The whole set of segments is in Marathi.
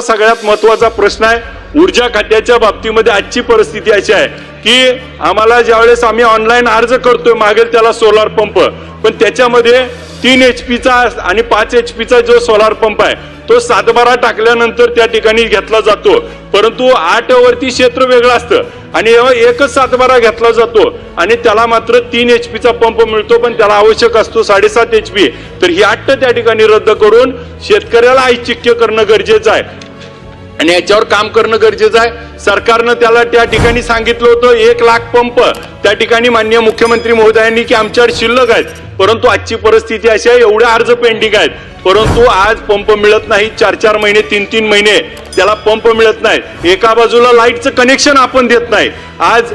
सगळ्यात महत्त्वाचा प्रश्न आहे ऊर्जा खात्याच्या बाबतीमध्ये आजची परिस्थिती अशी आहे की आम्हाला ज्यावेळेस आम्ही ऑनलाईन अर्ज करतोय मागेल त्याला सोलार पंप पण त्याच्यामध्ये तीन एच पीचा आणि पाच एच पीचा जो सोलार पंप आहे तो सातबारा टाकल्यानंतर त्या ठिकाणी घेतला जातो. परंतु आठ वरती क्षेत्र वेगळं असतं आणि एकच सातबारा घेतला जातो आणि त्याला मात्र तीन एच पीचा पंप मिळतो पण त्याला आवश्यक असतो साडेसात एच पी तर ही आठ त्या ठिकाणी रद्द करून शेतकऱ्याला ऐच्छिक्य करणं गरजेचं आहे. आणि याच्यावर काम करणं गरजेचं आहे. सरकारनं त्याला त्या ठिकाणी सांगितलं होतं एक लाख पंप. त्या ठिकाणी माननीय मुख्यमंत्री महोदयांनी की आमच्यावर शिल्लक आहेत. परंतु आजची परिस्थिती अशी आहे एवढे अर्ज पेंडिंग आहेत. परंतु आज पंप मिळत नाही चार चार महिने तीन तीन महिने त्याला पंप मिळत नाही. एका बाजूला लाईटचं कनेक्शन आपण देत नाही. आज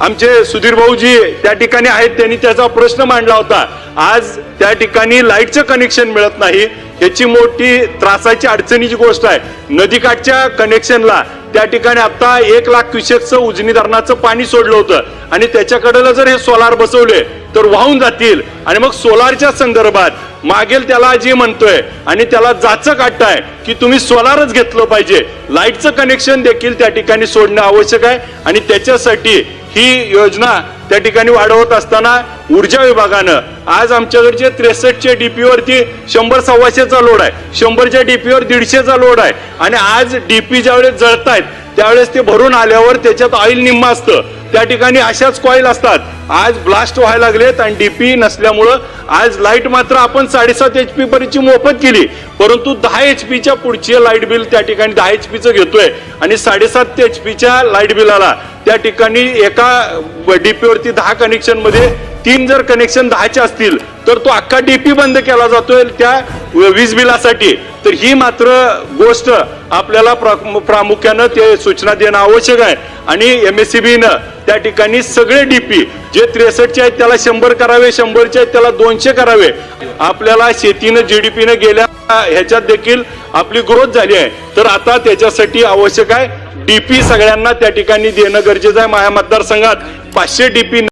आमचे सुधीर भाऊजी त्या ठिकाणी आहेत त्यांनी त्याचा प्रश्न मांडला होता. आज त्या ठिकाणी लाईटचं कनेक्शन मिळत नाही. याची मोठी त्रासाची अडचणीची गोष्ट आहे. नदीकाठच्या कनेक्शनला त्या ठिकाणी आता एक लाख क्युसेकचं उजनी धरणाचं पाणी सोडलं होतं. आणि त्याच्याकडलं जर हे सोलार बसवले तर वाहून जातील. आणि मग सोलारच्या संदर्भात मागेल त्याला जे म्हणतोय आणि त्याला जाचं काढताय की तुम्ही सोलारच घेतलं पाहिजे. लाईटचं कनेक्शन देखील त्या ठिकाणी सोडणं आवश्यक आहे. आणि त्याच्यासाठी ही योजना त्या ठिकाणी वाढवत असताना ऊर्जा विभागानं आज आमच्याकडचे त्रेसष्टच्या डीपी वरती शंभर सव्वाशेचा लोड आहे. शंभरच्या डीपीवर दीडशेचा लोड आहे. आणि आज डीपी ज्यावेळेस जळतायत त्यावेळेस ते भरून आल्यावर त्याच्यात ऑइल निम्मा असतं. त्या ठिकाणी अशाच कॉईल असतात. आज ब्लास्ट व्हायला लागलेत आणि डीपी नसल्यामुळं आज लाइट मात्र आपण साडेसात एच पी पर्यंतची मोफत केली. परंतु दहा एच पीच्या पुढचे लाइट बिल त्या ठिकाणी दहा एच पीचं घेतोय. आणि साडेसात एच पीच्या लाइट बिलाला त्या ठिकाणी एका डीपीवरती दहा कनेक्शनमध्ये तीन जर कनेक्शन दहाचे असतील तर तो अख्खा डीपी बंद केला जातोय त्या वीज बिलासाठी. तर ही मात्र गोष्ट आपल्याला प्रा- प्रामुख्यानं ते सूचना देणं आवश्यक आहे. आणि एम एस सी बीनं त्या ठिकाणी सगळे डीपी जे त्रेसष्टचे आहेत त्याला शंभर करावे शंभरचे आहेत त्याला दोनशे करावे. आपल्याला शेतीनं जीडीपीनं गेल्या ह्याच्यात देखील आपली ग्रोथ झाली आहे. तर आता त्याच्यासाठी आवश्यक आहे डीपी सगळ्यांना त्या ठिकाणी देणं गरजेचं आहे. माझ्या मतदारसंघात पाचशे डीपी